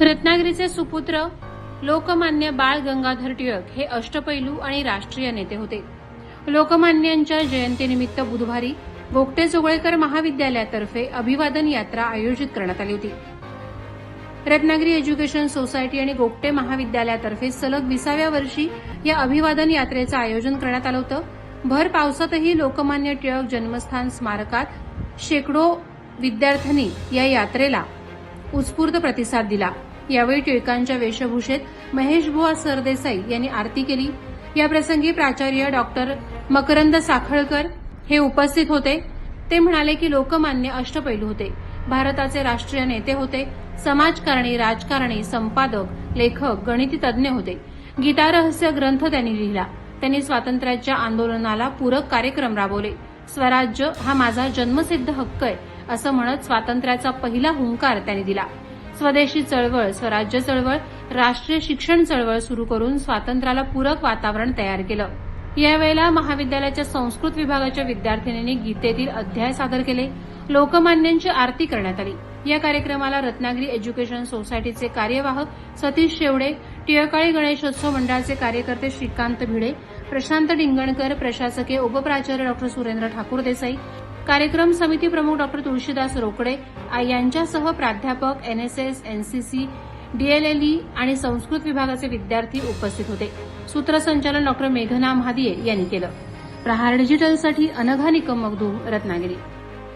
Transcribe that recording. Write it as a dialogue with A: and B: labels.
A: रत्नागिरीचे सुपुत्र लोकमान्य बाळ गंगाधर टिळक हे अष्टपैलू आणि राष्ट्रीय नेते होते. लोकमान्यांच्या जयंतीनिमित्त बुधवारी गोगटे जोगळेकर महाविद्यालयातर्फे अभिवादन यात्रा आयोजित करण्यात आली होती. रत्नागिरी एज्युकेशन सोसायटी आणि गोगटे महाविद्यालयातर्फे सलग विसाव्या वर्षी या अभिवादन यात्रेचं आयोजन करण्यात आलं होतं. भर पावसातही लोकमान्य टिळक जन्मस्थान स्मारकात शेकडो विद्यार्थ्यांनी या यात्रेला उत्स्फूर्त प्रतिसाद दिला. यावेळी टिळकांच्या वेशभूषेत महेश बुवा सरदेसाई यांनी आरती केली. याप्रसंगी प्राचार्य डॉक्टर मकरंद साखळकर हे उपस्थित होते. ते म्हणाले की लोकमान्य अष्टपैलू होते. भारताचे राष्ट्रीय नेते होते. समाजकारणी राजकारणी संपादक लेखक गणिततज्ञ होते. गीता रहस्य ग्रंथ त्यांनी लिहिला. त्यांनी स्वातंत्र्याच्या आंदोलनाला पूरक कार्यक्रम राबवले. स्वराज्य हा माझा जन्मसिद्ध हक्क आहे असं म्हणत स्वातंत्र्याचा पहिला हुंकार त्यांनी दिला. स्वदेशी चळवळ स्वराज्य चळवळ राष्ट्रीय शिक्षण चळवळ सुरू करून स्वातंत्र्याला पूरक वातावरण तयार केलं. यावेळेला महाविद्यालयाच्या संस्कृत विभागाच्या विद्यार्थिनींनी गीतेतील अध्याय सादर केले. लोकमान्यांची आरती करण्यात आली. या कार्यक्रमाला रत्नागिरी एज्युकेशन सोसायटीचे कार्यवाहक सतीश शेवडे टिळकाळी गणेशोत्सव मंडळाचे कार्यकर्ते श्रीकांत भिडे प्रशांत डिंगणकर प्रशासकीय उपप्राचार्य डॉक्टर सुरेंद्र ठाकूर देसाई कार्यक्रम समिती प्रमुख डॉक्टर तुळशीदास रोकडे यांच्यासह प्राध्यापक एनएसएस एनसीसी डीएलएलई आणि संस्कृत विभागाचे विद्यार्थी उपस्थित होते. सूत्रसंचालन डॉक्टर मेघना महादिये यांनी केलं. प्रहार डिजिटलसाठी अनघा निकम मगदूम रत्नागिरी.